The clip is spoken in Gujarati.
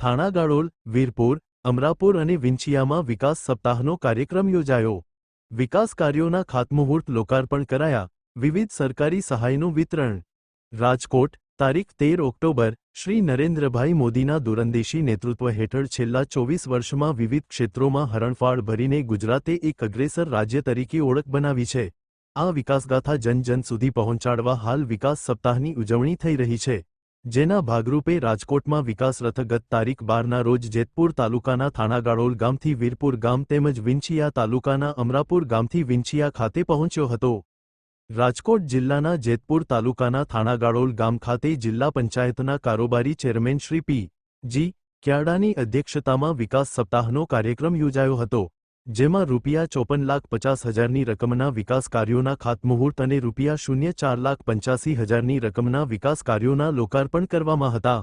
થાણાગાળોલ, વીરપુર, અમરાપુર અને વિંછિયામાં વિકાસ સપ્તાહનો કાર્યક્રમ યોજાયો. વિકાસ કાર્યોના ખાતમુહૂર્ત લોકાર્પણ કરાયા. વિવિધ સરકારી સહાયનું વિતરણ. રાજકોટ, તારીખ તેર ઓક્ટોબર, શ્રી નરેન્દ્રભાઈ મોદીના દૂરંદેશી નેતૃત્વ હેઠળ છેલ્લા ચોવીસ વર્ષમાં વિવિધ ક્ષેત્રોમાં હરણફાળ ભરીને ગુજરાતે એક અગ્રેસર રાજ્ય તરીકે ઓળખ બનાવી છે. આ વિકાસગાથા જન જન સુધી પહોંચાડવા હાલ વિકાસ સપ્તાહની ઉજવણી થઈ રહી છે. જેના ભાગરૂપે રાજકોટમાં વિકાસ રથ ગત તારીખ બારના રોજ જેતપુર તાલુકાના થાણાગાળોલ ગામથી વીરપુર ગામ તેમજ વિંછિયા તાલુકાના અમરાપુર ગામથી વિંછિયા ખાતે પહોંચ્યો હતો. રાજકોટ જિલ્લાના જેતપુર તાલુકાના થાણાગાળોલ ગામ ખાતે જિલ્લા પંચાયતના કારોબારી ચેરમેન શ્રી પી. જી. ક્યાડાની અધ્યક્ષતામાં વિકાસ સપ્તાહનો કાર્યક્રમ યોજાયો હતો. જેમાં રૂપિયા ચોપન લાખ પચાસ હજારની રકમના વિકાસ કાર્યોના ખાતમુહૂર્ત અને રૂપિયા શૂન્ય ચાર લાખ પંચ્યાસી હજારની રકમના વિકાસ કાર્યોના લોકાર્પણ કરવામાં હતા.